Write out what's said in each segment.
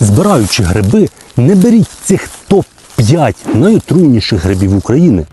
Збираючи гриби, не беріть цих топ-5 найотруйніших грибів України.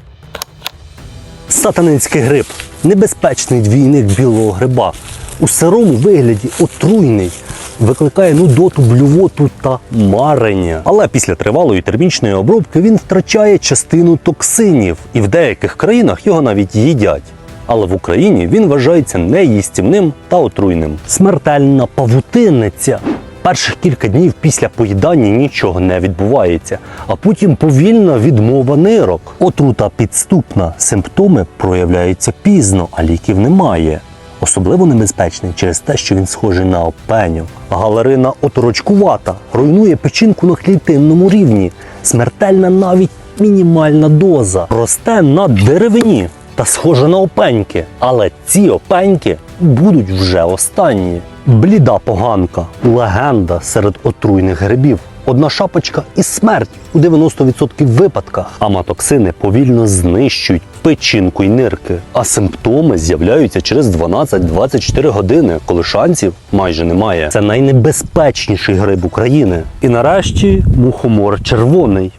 Сатанинський гриб небезпечний двійник білого гриба. У сирому вигляді отруйний, викликає нудоту, блювоту та марення. Але після тривалої термічної обробки він втрачає частину токсинів, і в деяких країнах його навіть їдять. Але в Україні він вважається неїстівним та отруйним. Смертельна павутинниця. Перших кілька днів після поїдання нічого не відбувається, а потім повільна відмова нирок. Отрута підступна. Симптоми проявляються пізно, а ліків немає. Особливо небезпечний через те, що він схожий на опеньок. Галерина оторочкувата, руйнує печінку на клітинному рівні. Смертельна навіть мінімальна доза. Росте на деревині та схожа на опеньки. Але ці опеньки будуть вже останні. Бліда поганка, легенда серед отруйних грибів. Одна шапочка і смерть у 90% випадках. Аматоксини повільно знищують печінку й нирки, а симптоми з'являються через 12-24 години, коли шансів майже немає. Це найнебезпечніший гриб України. І нарешті мухомор червоний.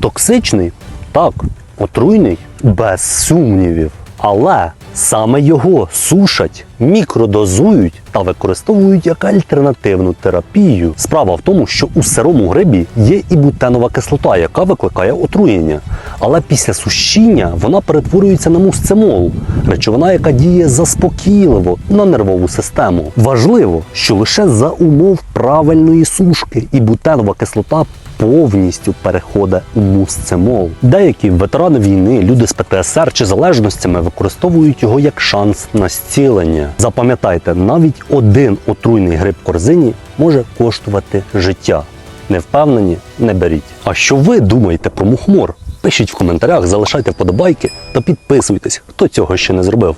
Токсичний? Так. Отруйний? Без сумнівів. Але саме його сушать, мікродозують та використовують як альтернативну терапію. Справа в тому, що у сирому грибі є і бутенова кислота, яка викликає отруєння. Але після сушіння вона перетворюється на мусцимол, речовина, яка діє заспокійливо на нервову систему. Важливо, що лише за умов правильної сушки і бутенова кислота повністю переходить у мусцимол. Деякі ветерани війни, люди з ПТСР чи залежностями використовують його як шанс на зцілення. Запам'ятайте, навіть один отруйний гриб корзині може коштувати життя. Не впевнені, не беріть. А що ви думаєте про мухомор? Пишіть в коментарях, залишайте вподобайки та підписуйтесь, хто цього ще не зробив.